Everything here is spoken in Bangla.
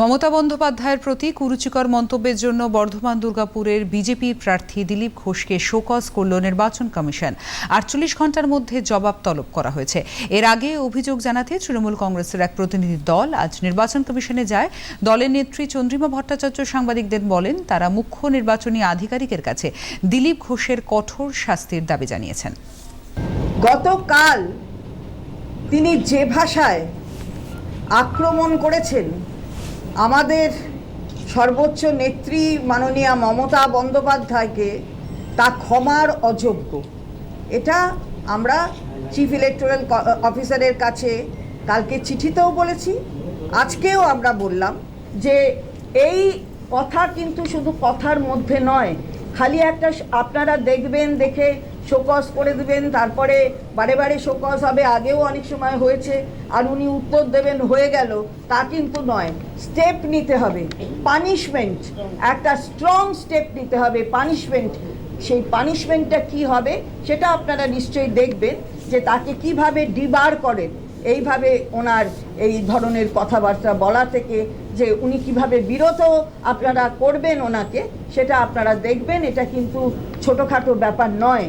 মমতা বন্দ্যোপাধ্যায়ের প্রতি কুরুচিকর মন্তব্যের জন্য বর্ধমান দুর্গাপুরের বিজেপি প্রার্থী দিলীপ ঘোষকে শোকজ করল নির্বাচন কমিশন। আটচল্লিশ ঘণ্টার মধ্যে জবাব তলব করা হয়েছে। এর আগে অভিযোগ জানাতে তৃণমূল কংগ্রেসের এক প্রতিনিধি দল আজ নির্বাচন কমিশনে যায়। দলের নেত্রী চন্দ্রিমা ভট্টাচার্য সাংবাদিকদের বলেন, তারা মুখ্য নির্বাচনী আধিকারিকের কাছে দিলীপ ঘোষের কঠোর শাস্তির দাবি জানিয়েছেন। গতকাল তিনি যে ভাষায় আক্রমণ করেছেন আমাদের সর্বোচ্চ নেত্রী মাননীয়া মমতা বন্দ্যোপাধ্যায়কে তা ক্ষমার অযোগ্য। এটা আমরা চিফ ইলেকটোরাল অফিসারের কাছে কালকে চিঠিতেও বলেছি। আজকেও আমরা বললাম যে এই কথা কিন্তু শুধু কথার মধ্যে নয়, খালি একটা আপনারা দেখবেন, দেখে শোকজ করে দেবেন, তারপরে বারে বারে শোকজ হবে, আগেও অনেক সময় হয়েছে, আর উনি উত্তর দেবেন, হয়ে গেল, তা কিন্তু নয়। স্টেপ নিতে হবে, পানিশমেন্ট, একটা স্ট্রং স্টেপ নিতে হবে, পানিশমেন্ট। সেই পানিশমেন্টটা কি হবে, সেটা আপনারা নিশ্চয়ই দেখবেন, যে তাকে কীভাবে ডিবার করেন। এইভাবে ওনার এই ধরনের কথাবার্তা বলা থেকে, যে উনি কীভাবে বিরত আপনারা করবেন ওনাকে, সেটা আপনারা দেখবেন, এটা কিন্তু ছোটোখাটো ব্যাপার নয়।